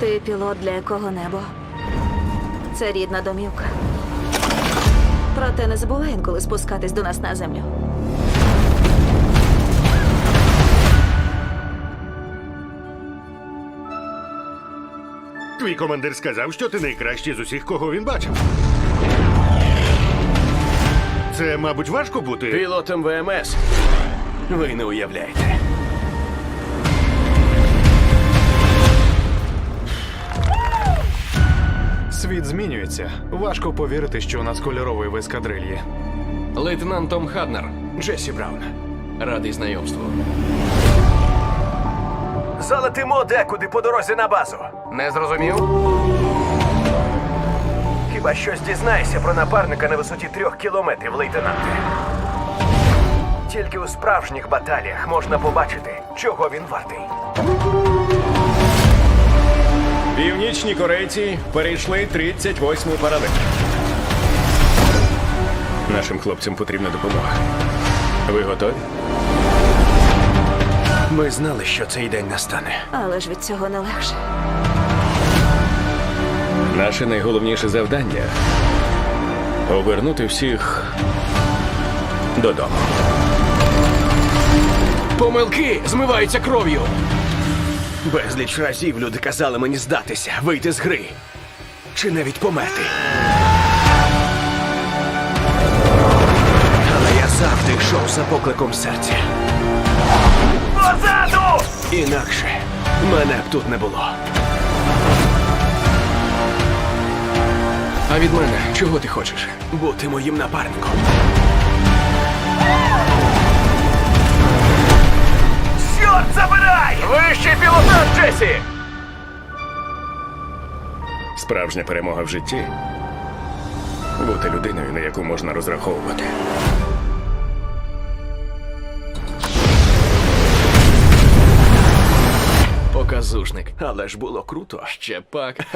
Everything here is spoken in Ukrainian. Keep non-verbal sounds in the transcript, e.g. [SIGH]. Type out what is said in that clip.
Ти пілот для якого-небо. Це рідна домівка. Проте не забувай інколи спускатись до нас на землю. Твій командир сказав, що ти найкращий з усіх, кого він бачив. Це, мабуть, важко бути. Пілотом ВМС. Ви не уявляєте. Світ змінюється. Важко повірити, що у нас кольоровий в ескадрильї. Лейтенант Том Хаднер. Джесі Браун. Радий знайомству. Залетимо декуди по дорозі на базу. Не зрозумів? Хіба щось дізнаєшся про напарника на висоті трьох кілометрів, лейтенанте? Тільки у справжніх баталіях можна побачити, чого він вартий. Північні корейці перейшли 38-й паралель. Нашим хлопцям потрібна допомога. Ви готові? Ми знали, що цей день настане. Але ж від цього не легше. Наше найголовніше завдання повернути всіх додому. Помилки змиваються кров'ю. Безліч разів люди казали мені здатися, вийти з гри. Чи навіть померти. Але я завжди йшов за покликом серця. Позаду! Інакше мене б тут не було. А від мене чого ти хочеш? Бути моїм напарником. Джесі! Справжня перемога в житті бути людиною, на яку можна розраховувати. Показушник. Але ж було круто. Ще пак. [LAUGHS]